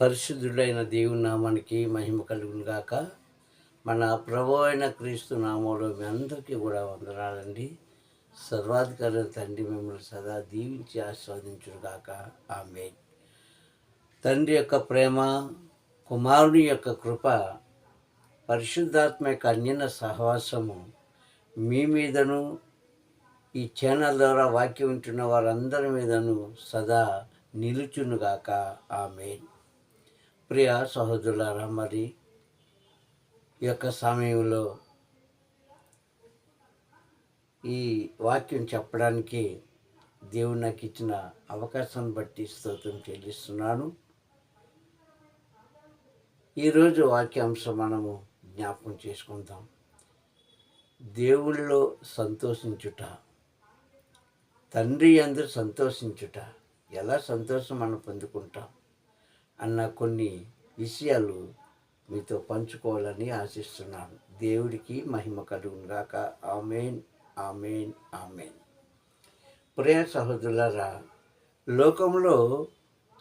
పరిశుద్ధుడైన దేవుని నామానికి మహిమ కలుగును గాక. మన ప్రభు అయిన క్రీస్తు నామంలో మీ అందరికీ కూడా వందనాలండి. సర్వాధికారి తండ్రి మిమ్మల్ని సదా దీవించి ఆస్వాదించును గాక. ఆమె తండ్రి యొక్క ప్రేమ కుమారుని యొక్క కృప పరిశుద్ధాత్మ యొక్క అన్యన సహవాసము మీ మీదను ఈ ఛానల్ ద్వారా వాక్యం వింటున్న వారందరి మీదను సదా నిలుచునుగాక ఆమె ప్రియ సహోదరులారా మరి ఈ యొక్క సమయంలో ఈ వాక్యం చెప్పడానికి దేవుడు నాకు ఇచ్చిన అవకాశాన్ని బట్టి స్తోత్రం చెల్లిస్తున్నాను. ఈరోజు వాక్యాంశం మనము జ్ఞాపకం చేసుకుందాం. దేవుళ్ళు సంతోషించుట తండ్రి అందరూ సంతోషించుట ఎలా సంతోషం మనం పొందుకుంటాం? అన్న కొన్ని విషయాలు మీతో పంచుకోవాలని ఆశిస్తున్నాను. దేవుడికి మహిమ కలుగునుగాక ఆమెన్ ఆమెన్ ఆమెన్. ప్రియ సహోదరులరా లోకంలో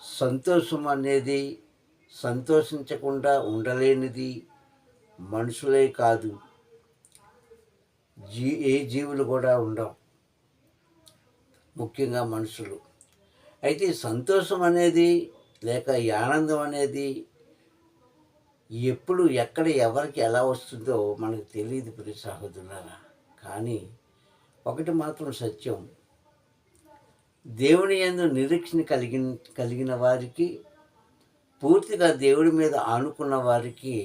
సంతోషం అనేది సంతోషించకుండా ఉండలేనిది మనుషులే కాదు. జీ ఏ జీవులు కూడా ఉండవు. ముఖ్యంగా మనుషులు. అయితే సంతోషం అనేది లేక ఈ ఆనందం అనేది ఎప్పుడు ఎక్కడ ఎవరికి ఎలా వస్తుందో మనకు తెలియదు ప్రియ సహోదరులారా. కానీ ఒకటి మాత్రం సత్యం. దేవుని ఎందు నిరీక్షణ కలిగిన కలిగిన వారికి పూర్తిగా దేవుడి మీద ఆనుకున్న వారికి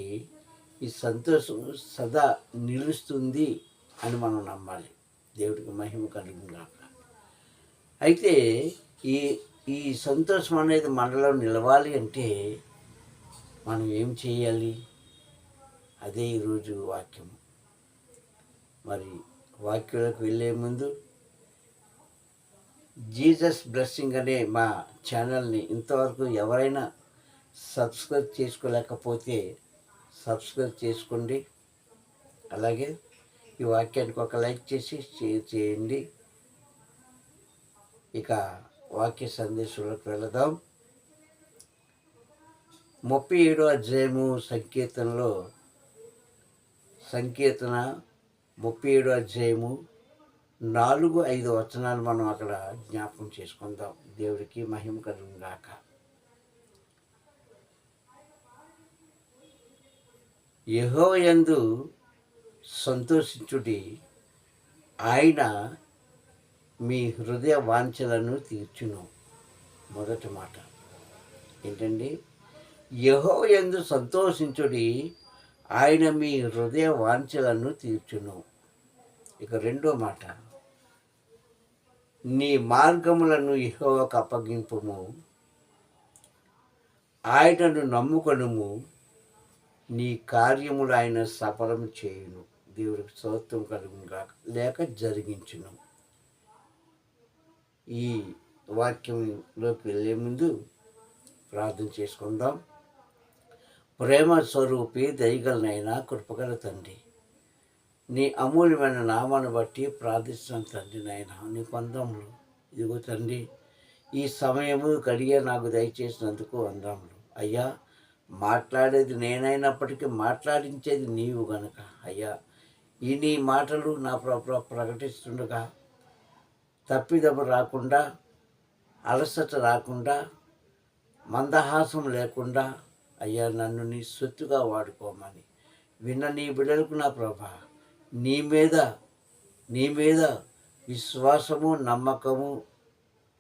ఈ సంతోషం సదా నిలుస్తుంది అని మనం నమ్మాలి. దేవుడికి మహిమ కలిగినాక అయితే ఈ ఈ సంతోషం అనేది మనలో నిలవాలి అంటే మనం ఏం చేయాలి? అదే ఈరోజు వాక్యం మరి వాక్యాలకు వెళ్ళే ముందు జీసస్ బ్లెస్సింగ్ అనే మా ఛానల్ని ఇంతవరకు ఎవరైనా సబ్స్క్రైబ్ చేసుకోలేకపోతే సబ్స్క్రైబ్ చేసుకోండి. అలాగే ఈ వాక్యానికి ఒక లైక్ చేసి షేర్ చేయండి. ఇక వాక్య సందేశంలోకి వెళదాం. ముప్పై ఏడో అధ్యాయము సంకీర్తనలో సంకీర్తన ముప్పై ఏడో అధ్యాయము నాలుగు ఐదు వచనాలు మనం అక్కడ జ్ఞాపకం చేసుకుందాం. దేవుడికి మహిమ కలుగుగాక యహోయందు సంతోషించుడి. ఆయన మీ హృదయ వాంఛలను తీర్చును. మొదటి మాట. ఏంటండి? యహో ఎందు సంతోషించుడి ఆయన మీ హృదయ వాంఛలను తీర్చును. ఇక రెండో మాట. నీ మార్గములను యెహోవాకు అప్పగింపుము. ఆయనను నమ్ముకొనుము. నీ కార్యములు ఆయన సఫలం చేయును. దేవుడికి సోత్వం కలుగుగా లేక జరిగించును. ఈ వాక్యంలోకి వెళ్ళే ముందు ప్రార్థన చేసుకుందాం. ప్రేమ స్వరూపి దయగలనైనా కృపగల తండ్రి నీ అమూల్యమైన నామాన్ని బట్టి ప్రార్థిస్తున్నాను తండ్రి నాయన. నీ పందములు ఇదిగో తండ్రి ఈ సమయము కడిగే నాకు దయచేసినందుకు అందాములు అయ్యా మాట్లాడేది నేనైనప్పటికీ మాట్లాడించేది నీవు గనక. అయ్యా ఈ నీ మాటలు నా ప్ర ప్రకటిస్తుండగా తప్పిదము రాకుండా అలసట రాకుండా మందహాసం లేకుండా అయ్యా నన్ను నీ సొత్తుగా వాడుకోమని. విన్న నీ బిడ్డలకు నా ప్రభా నీ మీద నీ మీద విశ్వాసము నమ్మకము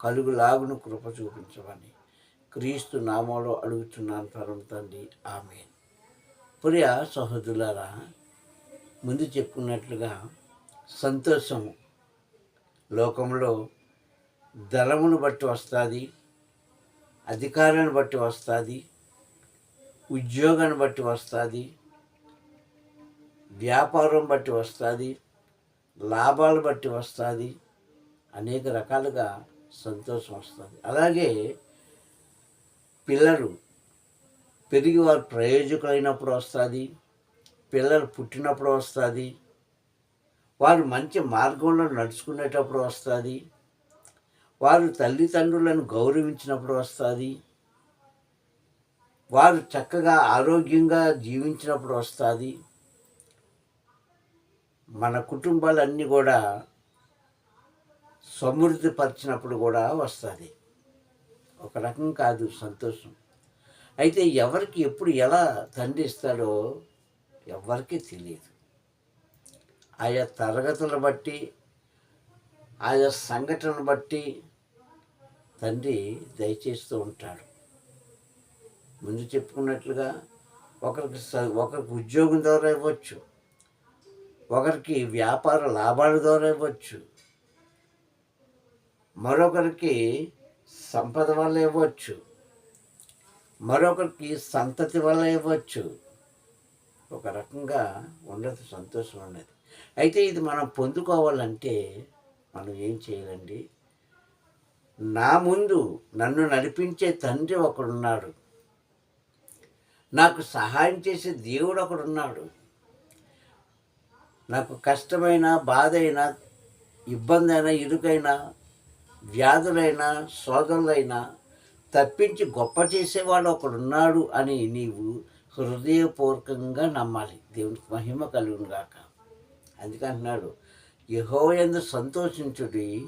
కలుగులాగును కృప చూపించమని. క్రీస్తు నామంలో అడుగుతున్నాను పరం తండ్రి. ఆమె ప్రియ సహోదరులారా ముందు చెప్పుకున్నట్లుగా సంతోషము లోకంలో ధనమును బట్టి వస్తుంది అధికారాన్ని బట్టి వస్తుంది ఉద్యోగాన్ని బట్టి వస్తుంది వ్యాపారం బట్టి వస్తుంది లాభాలు బట్టి వస్తుంది అనేక రకాలుగా సంతోషం వస్తుంది. అలాగే పిల్లలు పెరిగి వారు ప్రయోజకులైనప్పుడు వస్తుంది పిల్లలు పుట్టినప్పుడు వస్తుంది వారు మంచి మార్గంలో నడుచుకునేటప్పుడు వస్తుంది. వారు తల్లిదండ్రులను గౌరవించినప్పుడు వస్తుంది. వారు చక్కగా ఆరోగ్యంగా జీవించినప్పుడు వస్తుంది. మన కుటుంబాలన్నీ కూడా సమృద్ధి పరిచినప్పుడు కూడా వస్తుంది. ఒక రకం కాదు సంతోషం. అయితే ఎవరికి ఎప్పుడు ఎలా తండ్రి ఇస్తాడో ఎవరికీ తెలియదు. ఆయా తరగతులను బట్టి ఆయా సంఘటనను బట్టి తండ్రి దయచేస్తూ ఉంటాడు. ముందు చెప్పుకున్నట్లుగా ఒకరికి స- ఒకరికి ఉద్యోగం ద్వారా ఇవ్వచ్చు ఒకరికి వ్యాపార లాభాల ద్వారా ఇవ్వచ్చు మరొకరికి సంపద వల్ల ఇవ్వచ్చు మరొకరికి సంతతి వల్ల ఇవ్వచ్చు. ఒక రకంగా ఉండదు సంతోషం ఉన్నది అయితే ఇది మనం పొందుకోవాలంటే మనం ఏం చేయాలండి? నా ముందు నన్ను నడిపించే తండ్రి ఒకడున్నాడు. నాకు సహాయం చేసే దేవుడు ఒకడున్నాడు. నాకు కష్టమైన బాధ అయినా ఇబ్బంది అయినా ఇరుకైనా వ్యాధులైనా శోధనలైనా తప్పించి గొప్ప చేసేవాడు ఒకడున్నాడు అని నీవు హృదయపూర్వకంగా నమ్మాలి. దేవునికి మహిమ కలుగునుగాక. అందుకంటున్నాడు యహోయందు సంతోషించుడి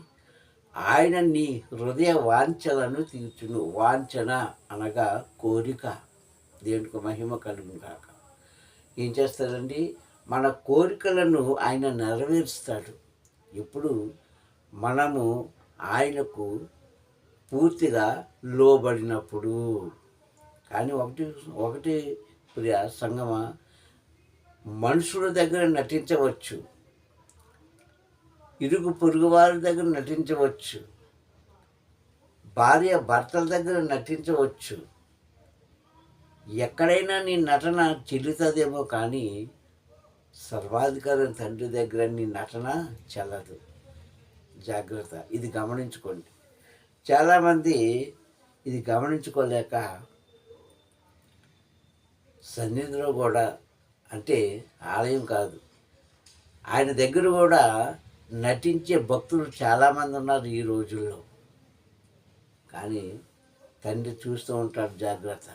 ఆయన నీ హృదయ వాంఛలను తీర్చును. వాంఛన? అనగా కోరిక. దేవునికి మహిమ కలుగు కాక ఏం చేస్తాడండి? మన కోరికలను ఆయన నెరవేరుస్తాడు. ఇప్పుడు మనము ఆయనకు పూర్తిగా లోబడినప్పుడు. కానీ ఒకటి ఒకటి ప్రియ సంగమ మనుషుల దగ్గర నటించవచ్చు. ఇరుగు పొరుగు వారి దగ్గర నటించవచ్చు. భార్య భర్తల దగ్గర నటించవచ్చు. ఎక్కడైనా నీ నటన చెల్లుతుందేమో కానీ సర్వాధికారం తండ్రి దగ్గర నీ నటన చెల్లదు. జాగ్రత్త ఇది గమనించుకోండి. చాలామంది ఇది గమనించుకోలేక సన్నిధిలో కూడా అంటే ఆలయం కాదు. ఆయన దగ్గర కూడా నటించే భక్తులు చాలామంది ఉన్నారు ఈ రోజుల్లో. కానీ తండ్రి చూస్తూ ఉంటాడు జాగ్రత్త.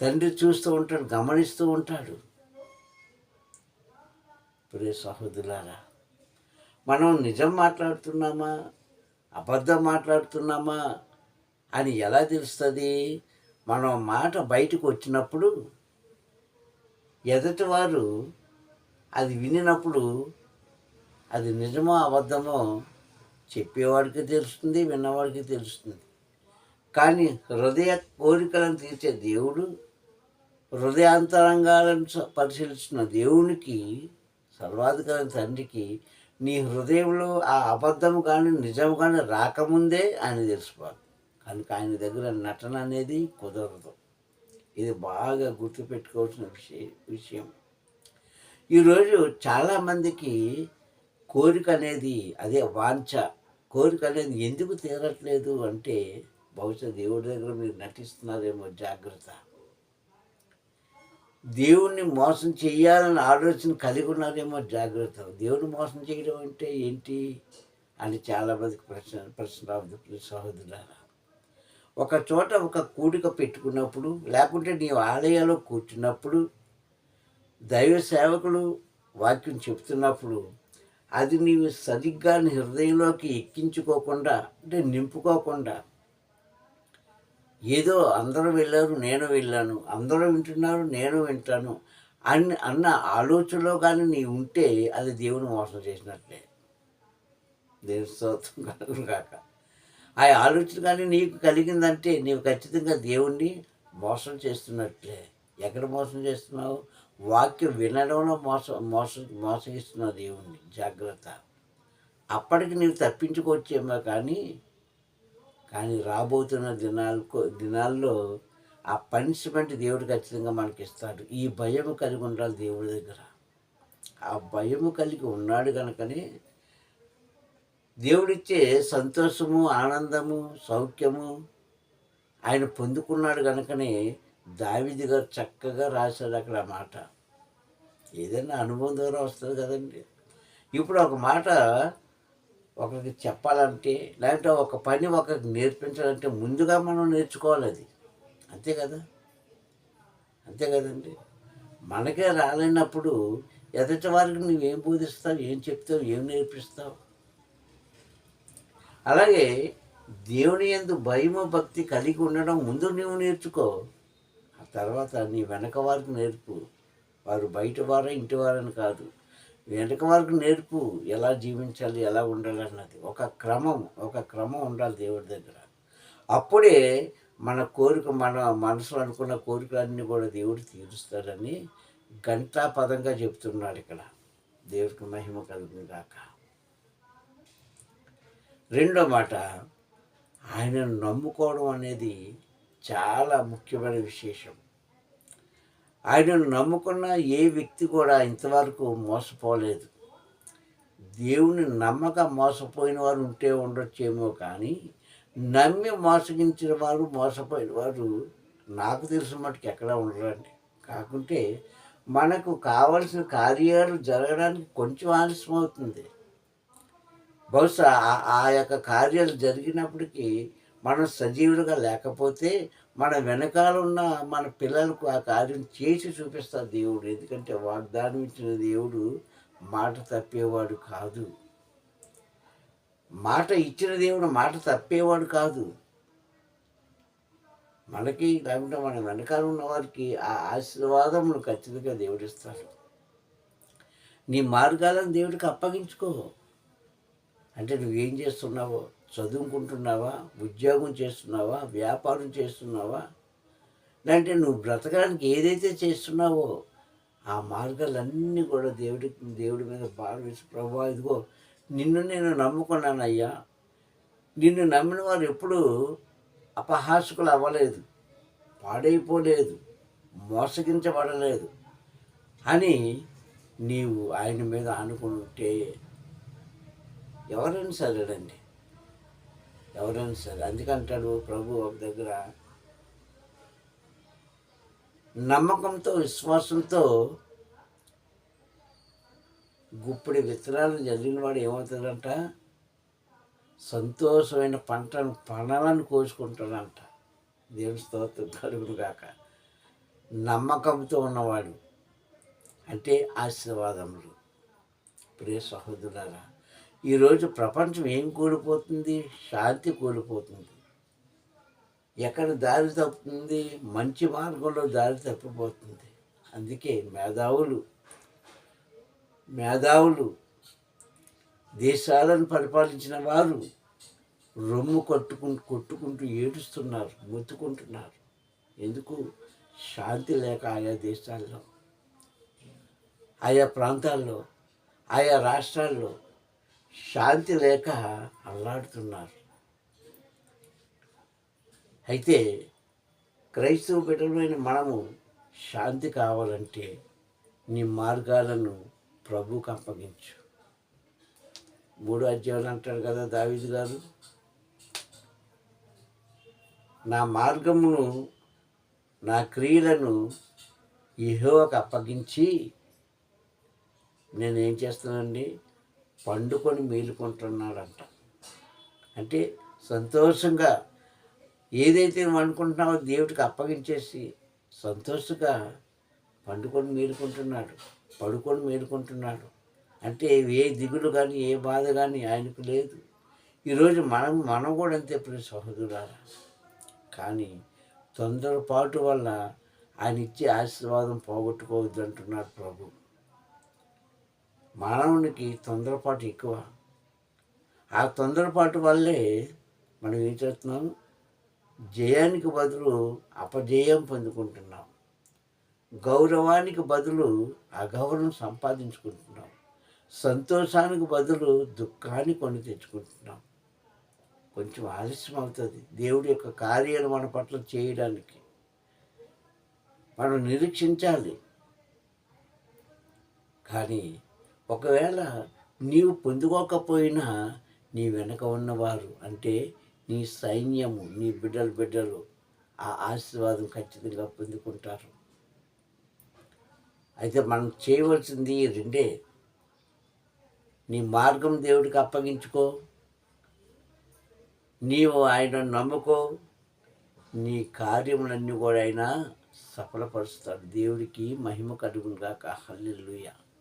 తండ్రి చూస్తూ ఉంటాడు గమనిస్తూ ఉంటాడు. ప్రియ సహోదరులారా మనం నిజం మాట్లాడుతున్నామా? అబద్ధం మాట్లాడుతున్నామా? అని ఎలా తెలుస్తుంది? మనం మాట బయటకు వచ్చినప్పుడు ఎదుటివారు అది వినినప్పుడు అది నిజమో అబద్ధమో చెప్పేవాడికి తెలుస్తుంది విన్నవాడికి తెలుస్తుంది. కానీ హృదయ కోరికలను తీర్చే దేవుడు హృదయాంతరంగాలను పరిశీలిస్తున్న దేవునికి సర్వాధికారి తండ్రికి నీ హృదయంలో ఆ అబద్ధం కానీ నిజం కానీ రాకముందే ఆయన తెలుసుకోవాలి. కనుక ఆయన దగ్గర నటన అనేది కుదరదు. ఇది బాగా గుర్తుపెట్టుకోవాల్సిన విషయం విషయం. ఈరోజు చాలామందికి కోరిక అనేది అదే వాంఛ కోరిక అనేది ఎందుకు తీరట్లేదు అంటే బహుశా దేవుడి దగ్గర మీరు నటిస్తున్నారేమో జాగ్రత్త. దేవుణ్ణి మోసం చేయాలని ఆలోచన కలిగి ఉన్నారేమో జాగ్రత్త. దేవుని మోసం చేయడం అంటే ఏంటి? అని చాలామందికి ప్రశ్న ప్రశ్న రావద్దు సహోదరులారా. ఒక చోట ఒక కూడిక పెట్టుకున్నప్పుడు లేకుంటే నీ ఆలయాలో కూర్చున్నప్పుడు దైవ సేవకులు వాక్యం చెప్తున్నప్పుడు అది నీవు సరిగ్గా హృదయంలోకి ఎక్కించుకోకుండా అంటే నింపుకోకుండా ఏదో అందరూ వెళ్ళారు నేను వెళ్ళాను అందరూ వింటున్నారు నేను వింటాను అని అన్న ఆలోచనలో కానీ నీ ఉంటే అది దేవుని మోసం చేసినట్లే. దేవుని స్తోత్రం కలుగును కాక ఆ ఆలోచన కానీ నీకు కలిగిందంటే నీవు ఖచ్చితంగా దేవుణ్ణి మోసం చేస్తున్నట్లే. ఎక్కడ మోసం చేస్తున్నావు? వాక్యం వినడంలో మోసం మోసం మోసగిస్తున్నావు దేవుణ్ణి. జాగ్రత్త. అప్పటికి నీవు తప్పించుకోవచ్చేమో కానీ కానీ రాబోతున్న దినాలకు దినాల్లో ఆ పనిష్మెంట్ దేవుడు ఖచ్చితంగా మనకి ఇస్తాడు ఈ భయం కలిగి ఉండాలి దేవుడి దగ్గర. ఆ భయము కలిగి ఉన్నాడు కనుకనే దేవుడిచ్చే సంతోషము ఆనందము సౌఖ్యము ఆయన పొందుకున్నాడు కనుకనే దావిది గారు చక్కగా రాశాడు అక్కడ ఆ మాట. ఏదైనా అనుభవం ద్వారా వస్తుంది కదండి. ఇప్పుడు ఒక మాట ఒకరికి చెప్పాలంటే లేదంటే ఒక పని ఒకరికి నేర్పించాలంటే ముందుగా మనం నేర్చుకోవాలి అది. అంతే కదా? అంతే కదండి. మనకే రాలేనప్పుడు ఎదుటి వారికి నువ్వేం బోధిస్తావు ఏం చెప్తావు ఏం నేర్పిస్తావు? అలాగే దేవుని ఎందు భయము భక్తి కలిగి ఉండడం ముందు నువ్వు నేర్చుకో. ఆ తర్వాత నీ వెనక వారికి నేర్పు. వారు బయట వారా ఇంటి వారని కాదు. వెనక వారికి నేర్పు. ఎలా జీవించాలి ఎలా ఉండాలి అన్నది. ఒక క్రమం ఒక క్రమం ఉండాలి దేవుడి దగ్గర. అప్పుడే మన కోరిక మన మనసులో అనుకున్న కోరికలన్నీ కూడా దేవుడు తీరుస్తాడని గంటా పదంగా చెప్తున్నాడు ఇక్కడ. దేవుడికి మహిమ కలుగుతుంది కాక రెండో మాట ఆయనను నమ్ముకోవడం అనేది చాలా ముఖ్యమైన విశేషం. ఆయనను నమ్ముకున్న ఏ వ్యక్తి కూడా ఇంతవరకు మోసపోలేదు. దేవుని నమ్మక మోసపోయిన వారు ఉంటే ఉండొచ్చేమో కానీ నమ్మి మోసగించిన వారు మోసపోయిన వారు నాకు తెలిసిన మటుకు ఎక్కడ ఉండరండి. కాకుంటే మనకు కావలసిన కార్యాలు జరగడానికి కొంచెం ఆలస్యం అవుతుంది బహుశా ఆ- ఆ యొక్క కార్యాలు జరిగినప్పటికీ మనం సజీవులుగా లేకపోతే మన వెనకాల ఉన్న మన పిల్లలకు ఆ కార్యం చేసి చూపిస్తారు దేవుడు. ఎందుకంటే వాగ్దానం ఇచ్చిన దేవుడు మాట తప్పేవాడు కాదు. మాట ఇచ్చిన దేవుడు మాట తప్పేవాడు కాదు. మనకి లేకుంటే మన వెనకాల ఉన్న వారికి ఆ ఆశీర్వాదములు ఖచ్చితంగా దేవుడిస్తారు నీ మార్గాలను దేవుడికి అప్పగించుకో. అంటే నువ్వేం చేస్తున్నావో? చదువుకుంటున్నావా? ఉద్యోగం చేస్తున్నావా? వ్యాపారం చేస్తున్నావా? లేదంటే నువ్వు బ్రతకడానికి ఏదైతే చేస్తున్నావో ఆ మార్గాలన్నీ కూడా దేవుడి దేవుడి మీద బాగా వేసి ప్రభా ఇదిగో నిన్ను నేను నమ్ముకున్నానయ్యా. నిన్ను నమ్మిన వారు ఎప్పుడూ అపహాసకులు అవ్వలేదు పాడైపోలేదు మోసగించబడలేదు. అని నీవు ఆయన మీద ఆనుకుని ఎవరైనా సరేనండి. ఎవరైనా సరే. అందుకంటాడు ప్రభు ఒక దగ్గర నమ్మకంతో విశ్వాసంతో గుప్పిడి విత్తనాలు జరిగిన వాడు ఏమవుతాడంట? సంతోషమైన పంటను పణాలను కోసుకుంటాడంట. దేవుని స్తోత్రం కలుగును కాక నమ్మకంతో ఉన్నవాడు. అంటే ఆశీర్వాదములు. ప్రియ సహోదరులారా ఈరోజు ప్రపంచం ఏం కోల్పోతుంది? శాంతి కోల్పోతుంది. ఎక్కడ దారి తప్పుతుంది? మంచి మార్గంలో దారి తప్పిపోతుంది. అందుకే మేధావులు మేధావులు దేశాలను పరిపాలించిన వారు రొమ్ము కొట్టుకుంటూ కొట్టుకుంటూ ఏడుస్తున్నారు మొత్తుకుంటున్నారు. ఎందుకు? శాంతి లేక ఆయా దేశాల్లో ఆయా ప్రాంతాల్లో ఆయా రాష్ట్రాల్లో శాంతి లేక అల్లాడుతున్నారు. అయితే క్రైస్తవ బిడ్డలమైన మనము శాంతి కావాలంటే నీ మార్గాలను ప్రభువుకు అప్పగించు. మూడు అధ్యాయులు అంటాడు కదా దావీదు గారు నా మార్గమును నా క్రియలను ఇహోకి అప్పగించి నేను ఏం చేస్తానండి పండుకొని మేలుకుంటున్నాడంట. అంటే సంతోషంగా ఏదైతే నువ్వు అనుకుంటున్నావో దేవుడికి అప్పగించేసి సంతోషంగా పండుకొని మేలుకుంటున్నాడు పడుకొని మేలుకుంటున్నాడు. అంటే ఏ దిగులు కానీ ఏ బాధ కానీ ఆయనకు లేదు. ఈరోజు మనం మనం కూడా అంతే ప్రియ సహోదరులారా. కానీ తొందరపాటు వల్ల ఆయన ఇచ్చే ఆశీర్వాదం పోగొట్టుకోవద్దు అంటున్నాడు ప్రభు. మానవునికి తొందరపాటు ఎక్కువ. ఆ తొందరపాటు వల్లే మనం ఏం చేస్తున్నాం? జయానికి బదులు అపజయం పొందుకుంటున్నాం. గౌరవానికి బదులు అగౌరవం సంపాదించుకుంటున్నాం. సంతోషానికి బదులు దుఃఖాన్ని కొని తెచ్చుకుంటున్నాం. కొంచెం ఆలస్యం అవుతుంది. దేవుడి యొక్క కార్యాలు మన పట్ల చేయడానికి. మనం నిరీక్షించాలి. కానీ ఒకవేళ నీవు పొందుకోకపోయినా నీ వెనక ఉన్నవారు అంటే నీ సైన్యము నీ బిడ్డలు బిడ్డలు ఆ ఆశీర్వాదం ఖచ్చితంగా పొందుకుంటారు. అయితే మనం చేయవలసింది రెండే. నీ మార్గం దేవుడికి అప్పగించుకో. నీవు ఆయన నమ్ముకో. నీ కార్యములన్నీ కూడా ఆయన సఫలపరుస్తాడు. దేవుడికి మహిమ కలుగునుగాక. గాక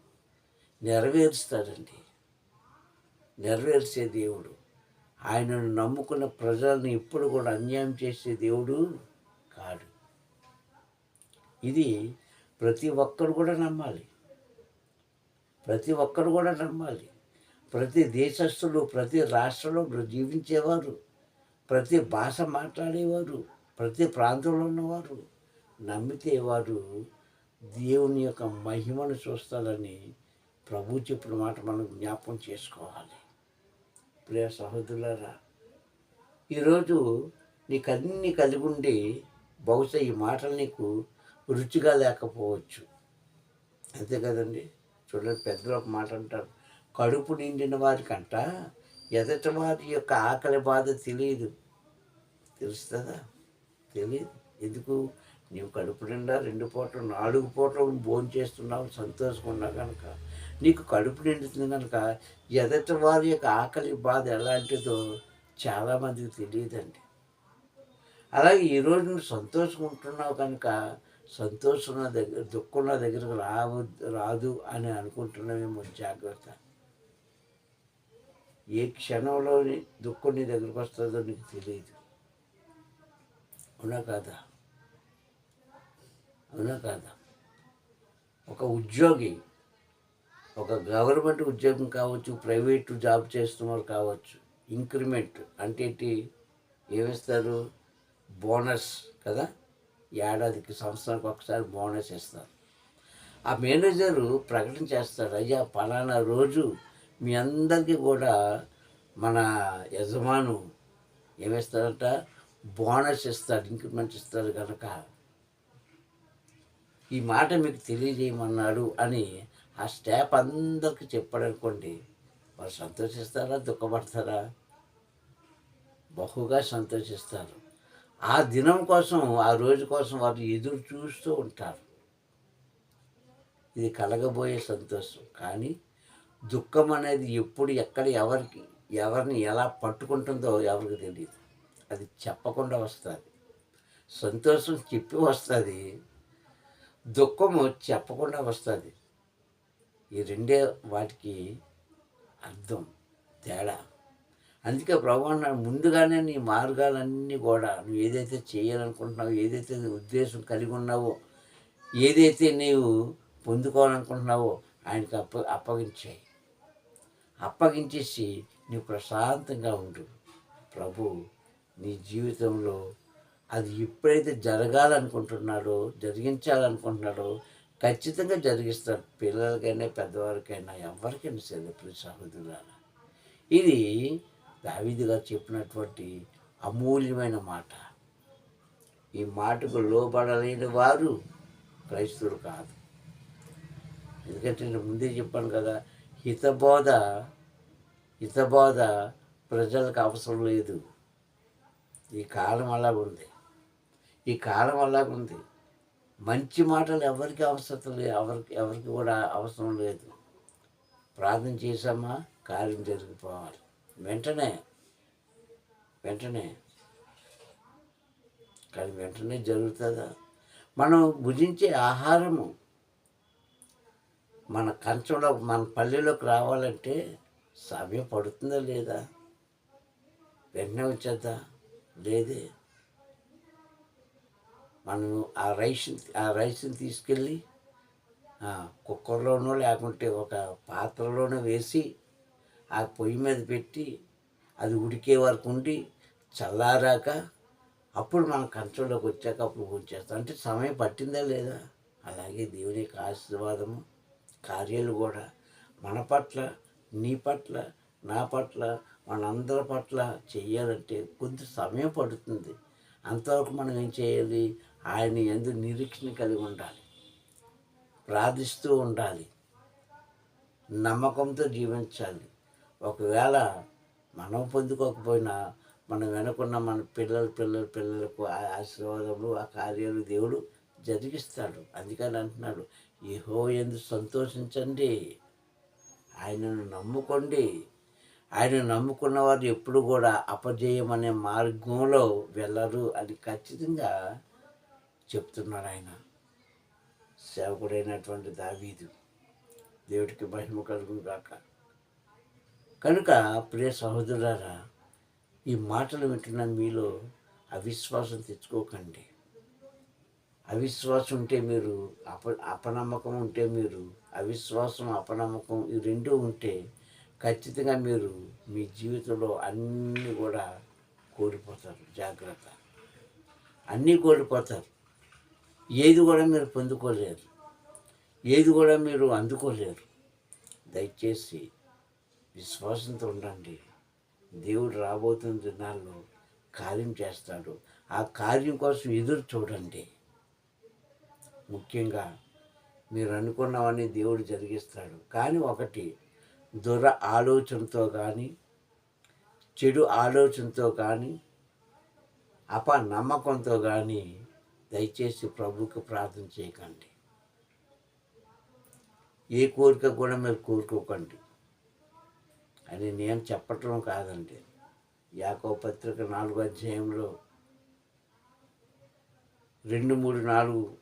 నెరవేరుస్తాడండి. నెరవేర్చే దేవుడు. ఆయనను నమ్ముకున్న ప్రజలను ఎప్పుడు కూడా అన్యాయం చేసే దేవుడు కాడు. ఇది ప్రతి ఒక్కరు కూడా నమ్మాలి. ప్రతి ఒక్కరు కూడా నమ్మాలి. ప్రతి దేశస్థులు ప్రతి రాష్ట్రంలో జీవించేవారు ప్రతి భాష మాట్లాడేవారు ప్రతి ప్రాంతంలో ఉన్నవారు నమ్మితే వారు దేవుని యొక్క మహిమను చూస్తారని ప్రభు చెప్పిన మాట మనం జ్ఞాపకం చేసుకోవాలి. ప్రియ సహోదరులారా ఈరోజు నీకు అన్నీ కలిగి ఉండి బహుశా ఈ మాటలు నీకు రుచిగా లేకపోవచ్చు. అంతే కదండి? చూడండి పెద్దలు ఒక మాట అంటారు కడుపు నిండిన వారికంట ఎదట వారి యొక్క ఆకలి బాధ తెలియదు. తెలుస్తుందా? తెలియదు. ఎందుకు? నీవు కడుపు నిండా రెండు పూటలు నాలుగు పూటలు భోజనం చేస్తున్నావు సంతోషంగా కనుక నీకు కడుపు నిండుతుంది కనుక ఎదటి వారి యొక్క ఆకలి బాధ ఎలాంటిదో చాలామందికి తెలియదండి. అలాగే ఈరోజు నువ్వు సంతోషంగా ఉంటున్నావు కనుక సంతోషం నా దగ్గర దుఃఖం నా దగ్గరకు రావు రాదు అని అనుకుంటున్నామేమో జాగ్రత్త. ఏ క్షణంలో దుఃఖం నీ దగ్గరకు వస్తుందో నీకు తెలియదు. అవునా కాదా? అవునా కాదా? ఒక ఉద్యోగి ఒక గవర్నమెంట్ ఉద్యోగం కావచ్చు ప్రైవేట్ జాబ్ చేస్తున్నవారు కావచ్చు ఇంక్రిమెంట్ అంటే ఏంటి? ఏమిస్తారు బోనస్ కదా? ఏడాదికి సంవత్సరానికి ఒకసారి బోనస్ ఇస్తారు ఆ మేనేజరు ప్రకటన చేస్తాడు అయ్యా పలానా రోజు మీ అందరికీ కూడా మన యజమాను ఏమిస్తారంట బోనస్ ఇస్తాడు ఇంక్రిమెంట్ ఇస్తాడు కనుక ఈ మాట మీకు తెలియజేయమన్నాడు అని ఆ స్టాఫ్ అందరికి చెప్పాడనుకోండి వారు సంతోషిస్తారా దుఃఖపడతారా? బహుగా సంతోషిస్తారు. ఆ దినం కోసం ఆ రోజు కోసం వారు ఎదురు చూస్తూ ఉంటారు. ఇది కలగబోయే సంతోషం. కానీ దుఃఖం అనేది ఎప్పుడు ఎక్కడ ఎవరికి ఎవరిని ఎలా పట్టుకుంటుందో ఎవరికి తెలియదు అది చెప్పకుండా వస్తుంది. సంతోషం చెప్పి వస్తుంది. దుఃఖము చెప్పకుండా వస్తుంది. ఈ రెండే వాటికి అర్థం తేడా. అందుకే ప్రభు ముందుగానే నీ మార్గాలన్నీ కూడా నువ్వు ఏదైతే చేయాలనుకుంటున్నావో ఏదైతే ఉద్దేశం కలిగి ఉన్నావో ఏదైతే నీవు పొందుకోవాలనుకుంటున్నావో ఆయనకి అప్ప అప్పగించాయి. అప్పగించేసి నీవు ప్రశాంతంగా ఉండు. ప్రభు నీ జీవితంలో అది ఎప్పుడైతే జరగాలనుకుంటున్నాడో జరిగించాలనుకుంటున్నాడో ఖచ్చితంగా జరిగిస్తారు. పిల్లలకైనా పెద్దవారికైనా ఎవరికైనా సరే ప్రతి సహోదరులారా. ఇది దావిది గారు చెప్పినటువంటి అమూల్యమైన మాట. ఈ మాటకు లోబడలేని వారు క్రైస్తవులు కాదు. ఎందుకంటే నేను ముందే చెప్పాను కదా హితబోధ హితబోధ ప్రజలకు అవసరం లేదు. ఈ కాలం అలాగుంది ఈ కాలం అలాగుంది మంచి మాటలు ఎవరికి అవసరం లేదు ఎవరికి ఎవరికి కూడా అవసరం లేదు. ప్రార్థన చేసామా కార్యం జరిగిపోవాలి వెంటనే వెంటనే. కానీ వెంటనే జరుగుతుందా? మనం భుజించే ఆహారము మన కంచంలో మన పల్లెలోకి రావాలంటే సమయం పడుతుందా లేదా? వెంటనే వచ్చేద్దా? లేదే. మనం ఆ రైస్ ఆ రైస్ని తీసుకెళ్ళి కుక్కర్లోనో లేకుంటే ఒక పాత్రలోనో వేసి ఆ పొయ్యి మీద పెట్టి అది ఉడికే వరకు ఉండి చల్లారాక అప్పుడు మనం కంచంలోకి వచ్చాక అప్పుడు ఉంచేస్తాం అంటే సమయం పట్టిందా లేదా? అలాగే దేవుని యొక్క ఆశీర్వాదము కార్యాలు కూడా మన పట్ల నీ పట్ల నా పట్ల మనందరి పట్ల చెయ్యాలంటే కొంత సమయం పడుతుంది. అంతవరకు మనం ఏం చేయాలి? ఆయన ఎందు నిరీక్షణ కలిగి ఉండాలి. ప్రార్థిస్తూ ఉండాలి. నమ్మకంతో జీవించాలి. ఒకవేళ మనం పొందుకోకపోయినా మనం వెనుకున్న మన పిల్లల పిల్లల పిల్లలకు ఆ ఆశీర్వాదములు ఆ కార్యాలు దేవుడు జరిగిస్తాడు. అందుకని అంటున్నాడు ఏహో ఎందు సంతోషించండి. ఆయనను నమ్ముకోండి. ఆయన నమ్ముకున్న వారు ఎప్పుడు కూడా అపజయం అనే మార్గంలో వెళ్ళరు. అని ఖచ్చితంగా చెప్తున్నాడు ఆయన సేవకుడైనటువంటి దావీదు దేవుడికి మహిమ కలుగు గాక కనుక ప్రియ సహోదరులారా ఈ మాటలు వింటున్న మీలో అవిశ్వాసం తెచ్చుకోకండి. అవిశ్వాసం ఉంటే మీరు అప అపనమ్మకం ఉంటే మీరు అవిశ్వాసం అపనమ్మకం ఈ రెండూ ఉంటే ఖచ్చితంగా మీరు మీ జీవితంలో అన్నీ కూడా కోల్పోతారు. జాగ్రత్త. అన్నీ కోల్పోతారు. ఏది కూడా మీరు పొందుకోలేరు. ఏది కూడా మీరు అందుకోలేరు. దయచేసి విశ్వాసంతో ఉండండి. దేవుడు రాబోతున్న దినాల్లో కార్యం చేస్తాడు. ఆ కార్యం కోసం ఎదురు చూడండి. ముఖ్యంగా మీరు అనుకున్నవన్నీ దేవుడు జరిగిస్తాడు. కానీ ఒకటి దుర ఆలోచనతో కానీ చెడు ఆలోచనతో కానీ అప నమ్మకంతో కానీ దయచేసి ప్రభుకి ప్రార్థన చేయకండి. ఏ కోరిక కూడా మీరు కోరుకోకండి. అని నేను చెప్పటం కాదండి. యాకో పత్రిక నాలుగు అధ్యాయంలో రెండు మూడు నాలుగు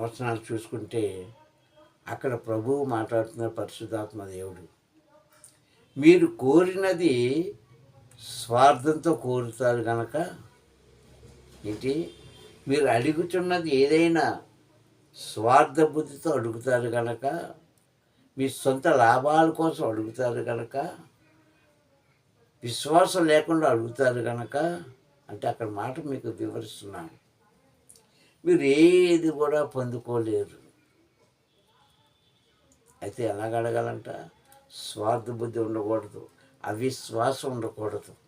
వచనాలు చూసుకుంటే అక్కడ ప్రభువు మాట్లాడుతున్న పరిశుద్ధాత్మ దేవుడు మీరు కోరినది స్వార్థంతో కోరుతారు కనుక ఏంటి? మీరు అడుగుతున్నది ఏదైనా స్వార్థ బుద్ధితో అడుగుతారు కనుక మీ సొంత లాభాల కోసం అడుగుతారు కనుక విశ్వాసం లేకుండా అడుగుతారు కనుక అంటే అక్కడ మాట మీకు వివరిస్తున్నాను. మీరు ఏది కూడా పొందుకోలేరు. అయితే ఎలాగ అడగాలంట? స్వార్థ బుద్ధి ఉండకూడదు అవిశ్వాసం ఉండకూడదు.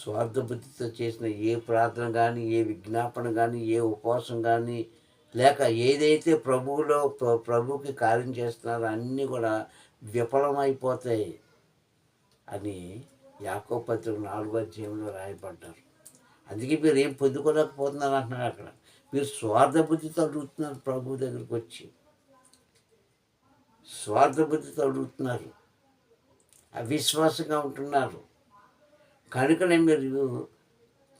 స్వార్థ బుద్ధితో చేసిన ఏ ప్రార్థన కానీ ఏ విజ్ఞాపన కానీ ఏ ఉపవాసం కానీ లేక ఏదైతే ప్రభువులో ప్రభుకి కార్యం చేస్తున్నారో అన్నీ కూడా విఫలమైపోతాయి అని యాకో పత్రిక నాలుగో అధ్యాయంలో రాయబడ్డారు. అందుకే మీరు ఏం పొందుకోలేకపోతున్నారు అంటున్నారు అక్కడ. మీరు స్వార్థ బుద్ధితో అడుగుతున్నారు ప్రభు దగ్గరికి వచ్చి. స్వార్థ బుద్ధితో అడుగుతున్నారు. అవిశ్వాసంగా ఉంటున్నారు. కనుకనే మీరు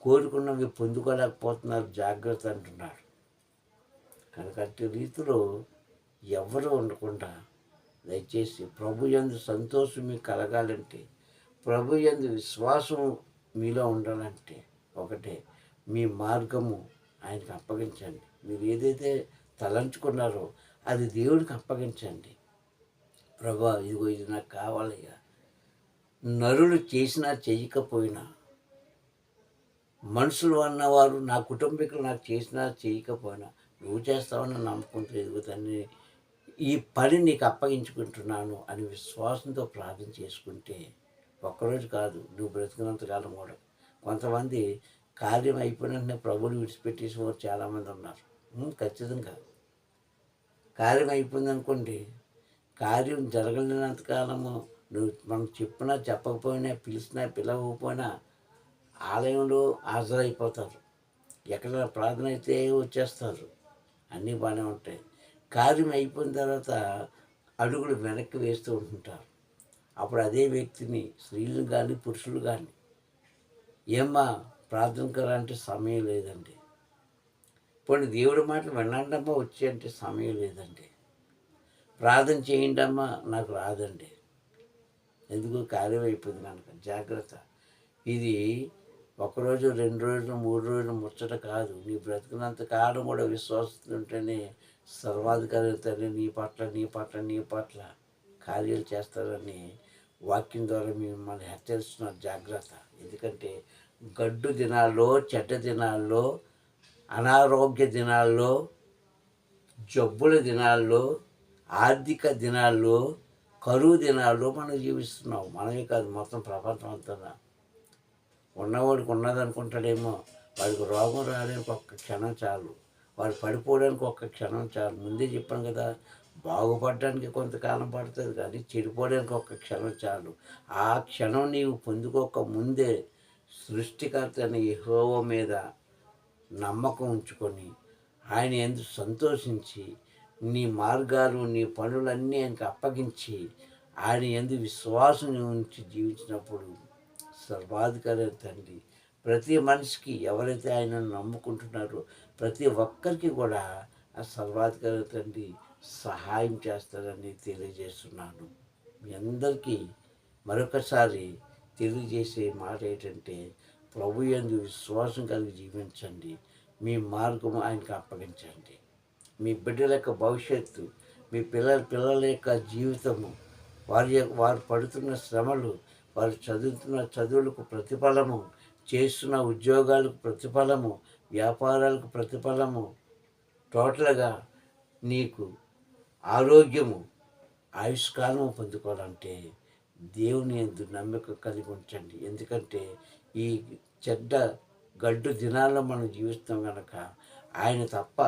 కోరుకున్నవి పొందుకోలేకపోతున్నారు జాగ్రత్త అంటున్నారు. కనుక అట్టి రీతిలో ఎవరు ఉండకుండా దయచేసి ప్రభు యందు సంతోషం మీకు కలగాలంటే ప్రభు యందు విశ్వాసం మీలో ఉండాలంటే ఒకటే మీ మార్గము ఆయనకి అప్పగించండి. మీరు ఏదైతే తలంచుకున్నారో అది దేవుడికి అప్పగించండి. ప్రభా ఇదిగో ఇది నాకు కావాలయ్యా. నరులు చేసినా చేయకపోయినా మనుషులు అన్నవారు నా కుటుంబీకులు నాకు చేసినా చేయకపోయినా నువ్వు చేస్తావని నమ్మకంతో ఎదుగుతాన్ని ఈ పని నీకు అప్పగించుకుంటున్నాను అని విశ్వాసంతో ప్రార్థన చేసుకుంటే ఒక్కరోజు కాదు నువ్వు బ్రతికినంత కాలం కూడా. కొంతమంది కార్యం అయిపోయిన వెంటనే ప్రభుని విడిచిపెట్టేసి వారు చాలామంది ఉన్నారు. ఖచ్చితంగా. కార్యం అయిపోయింది అనుకోండి కార్యం జరగలేనంతకాలము నువ్వు మనం చెప్పినా చెప్పకపోయినా పిలిచినా పిలవకపోయినా ఆలయంలో హాజరైపోతారు. ఎక్కడ ప్రార్థన అయితే వచ్చేస్తారు. అన్నీ బాగానే ఉంటాయి. కార్యం అయిపోయిన తర్వాత అడుగులు వెనక్కి వేస్తూ ఉంటుంటారు. అప్పుడు అదే వ్యక్తిని స్త్రీలు కానీ పురుషులు కానీ. ఏమ్మా ప్రార్థనకు అంటే సమయం లేదండి. పోనీ దేవుడి మాటలు వినండమ్మా వచ్చి అంటే సమయం లేదండి. ప్రార్థన చేయండమ్మా నాకు రాదండి. ఎందుకు కార్యం అయిపోయింది కనుక జాగ్రత్త. ఇది ఒకరోజు రెండు రోజులు మూడు రోజులు ముచ్చట కాదు. నీ బ్రతికినంత కాలం కూడా విశ్వాసం సర్వాధికారి తండ్రి నీ పట్ల నీ పట్ల నీ పట్ల కార్యాలు చేస్తారని వాక్యం ద్వారా మిమ్మల్ని హెచ్చరిస్తున్నారు. జాగ్రత్త. ఎందుకంటే గడ్డు దినాల్లో చెడ్డ దినాల్లో అనారోగ్య దినాల్లో జబ్బుల దినాల్లో ఆర్థిక దినాల్లో కరువు దినాల్లో మనం జీవిస్తున్నాం. మనమే కాదు మొత్తం ప్రపంచం అంతా. ఉన్నవాడికి ఉన్నదనుకుంటాడేమో వాడికి రోగం రావడానికి ఒక్క క్షణం చాలు. వాడు పడిపోవడానికి ఒక్క క్షణం చాలు. ముందే చెప్పాను కదా బాగుపడడానికి కొంతకాలం పడుతుంది కానీ చెడిపోవడానికి ఒక్క క్షణం చాలు. ఆ క్షణం నీవు పొందుకోక ముందే సృష్టికర్త అని మీద నమ్మకం ఉంచుకొని ఆయన ఎందుకు సంతోషించి నీ మార్గాలు నీ పనులన్నీ ఆయనకు అప్పగించి ఆయన ఎందు విశ్వాసం ఉంచి జీవించినప్పుడు సర్వాధికారి తండ్రి. ప్రతి మనిషికి ఎవరైతే ఆయనను నమ్ముకుంటున్నారో ప్రతి ఒక్కరికి కూడా ఆ సర్వాధికారి తండ్రి సహాయం చేస్తారని తెలియజేస్తున్నాను. మీ అందరికీ మరొకసారి తెలియజేసే మాట ఏంటంటే ప్రభు యందు విశ్వాసం కలిగి జీవించండి. మీ మార్గం ఆయనకు అప్పగించండి. మీ బిడ్డల యొక్క భవిష్యత్తు మీ పిల్లల పిల్లల యొక్క జీవితము వారి యొక్క- వారు పడుతున్న శ్రమలు వారు చదువుతున్న చదువులకు ప్రతిఫలము చేస్తున్న ఉద్యోగాలకు ప్రతిఫలము వ్యాపారాలకు ప్రతిఫలము టోటల్గా నీకు ఆరోగ్యము ఆయుష్కాలము పొందుకోవాలంటే దేవుని ఎందు నమ్మకం కలిగి ఉంచండి. ఎందుకంటే ఈ చెడ్డ గడ్డు దినాల్లో మనం జీవిస్తాం కనుక ఆయన తప్ప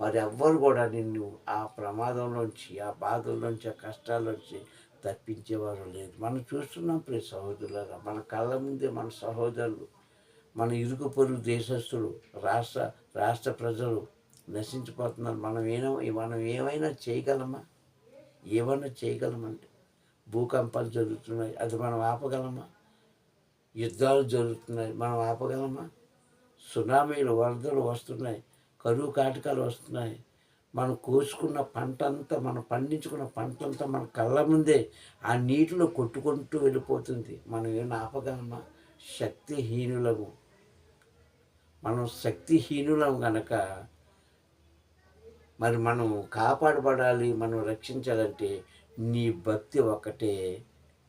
మరి ఎవ్వరు కూడా నిన్ను ఆ ప్రమాదంలోంచి ఆ బాధల్లోంచి ఆ కష్టాల్లోంచి తప్పించేవారు లేదు మనం చూస్తున్నాం ప్రియ సహోదరులారా మన కళ్ళ ముందే మన సహోదరులు మన ఇరుగు పొరుగు దేశస్తులు రాష్ట్ర రాష్ట్ర ప్రజలు నశించిపోతున్నారు. మనం ఏమో మనం ఏమైనా చేయగలమా? ఏమైనా చేయగలమంటే భూకంపాలు జరుగుతున్నాయి అది మనం ఆపగలమా? యుద్ధాలు జరుగుతున్నాయి మనం ఆపగలమా? సునామీలు వరదలు వస్తున్నాయి కరువు కాటకాలు వస్తున్నాయి. మనం కోసుకున్న పంట అంతా మనం పండించుకున్న పంట అంతా మన కళ్ళ ముందే ఆ నీటిలో కొట్టుకుంటూ వెళ్ళిపోతుంది. మనం ఏం ఆపగలమా? శక్తిహీనులము. మనం శక్తిహీనులం గనక మరి మనం కాపాడబడాలి మనం రక్షించాలంటే నీ భక్తి ఒక్కటే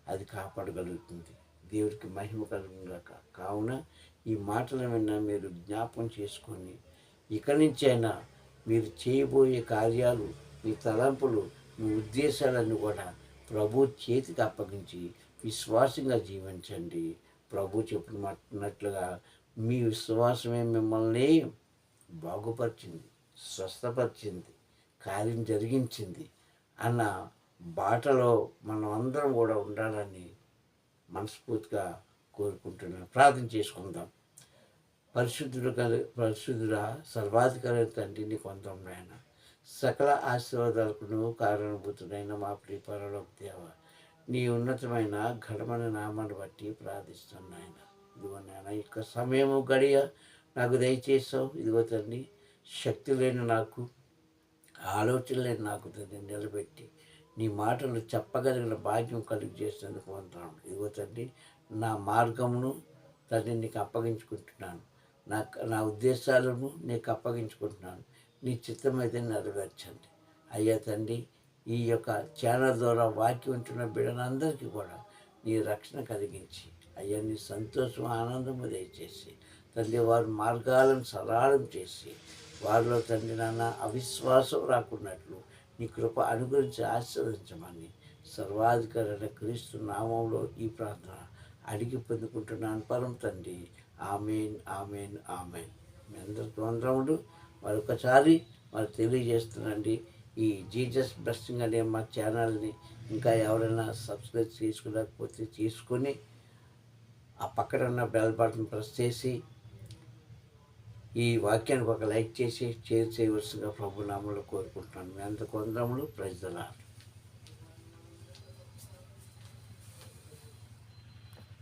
అది కాపాడగలుగుతుంది. దేవుడికి మహిమ కలుగుగాక కావున ఈ మాటలు విన్నా మీరు జ్ఞాపకం చేసుకొని ఇక నుంచైనా మీరు చేయబోయే కార్యాలు మీ తలంపులు మీ ఉద్దేశాలన్నీ కూడా ప్రభు చేతికి అప్పగించి విశ్వాసంగా జీవించండి. ప్రభు చెప్పినట్లుగా మీ విశ్వాసమే మిమ్మల్ని బాగుపరిచింది స్వస్థపరిచింది కార్యం జరిగించింది అన్న బాటలో మనం అందరం కూడా ఉండాలని మనస్ఫూర్తిగా కోరుకుంటున్నాను ప్రార్థన చేసుకుందాం. పరిశుద్ధుడు కలి పరిశుద్ధుడ సర్వాధికారి తండ్రిని కొందాం నాయన సకల ఆశీర్వాదాలకు నువ్వు కారణభూతుడైన మా ప్రియపరలోకి దేవ నీ ఉన్నతమైన ఘనమైన నామాన్ని బట్టి ప్రార్థిస్తున్నాను ఇదిగో నాయన ఇక సమయము గడియ నాకు దయచేసావు ఇదిగో తండ్రి శక్తి లేని నాకు ఆలోచన లేని నాకు తండ్రి నిలబెట్టి నీ మాటలు చెప్పగలిగిన భాగ్యం కలిగి చేసినందుకు వంటాను ఇదిగో తండ్రి నా మార్గమును తండ్రి నీకు అప్పగించుకుంటున్నాను. నా నా ఉద్దేశాలను నీకు అప్పగించుకుంటున్నాను. నీ చిత్తమైతే నెరవేర్చండి. అయ్యా తండ్రి ఈ యొక్క ఛానల్ ద్వారా వాక్యం ఉంటున్న బిడ్డలందరికీ కూడా నీ రక్షణ కలిగించి అయ్యా నీ సంతోషం ఆనందము దయచేసి తండ్రి వారి మార్గాలను సరళం చేసి వారిలో తండ్రి నాన్న అవిశ్వాసం రాకున్నట్లు నీ కృప అనుగురించి ఆశీర్వదించమని సర్వాధికారైన క్రీస్తు నామంలో ఈ ప్రార్థన అడిగి పొందుకుంటున్నాను. పరం తండ్రి ఆమెన్ ఆమెన్ ఆమెన్. మీ అందరికీ వందరములు మరొకసారి మరి తెలియజేస్తున్నాండి ఈ జీజస్ బ్లెస్సింగ్ అనే మా ఛానల్ని ఇంకా ఎవరైనా సబ్స్క్రైబ్ చేసుకోలేకపోతే చేసుకొని ఆ పక్కన ఉన్న బెల్ బటన్ ప్రెస్ చేసి ఈ వాక్యానికి ఒక లైక్ చేసి షేర్ చేయవలసిందిగా ప్రభు నామంలో కోరుకుంటున్నాను. మీ అందరి కొందరములు ప్రజలారు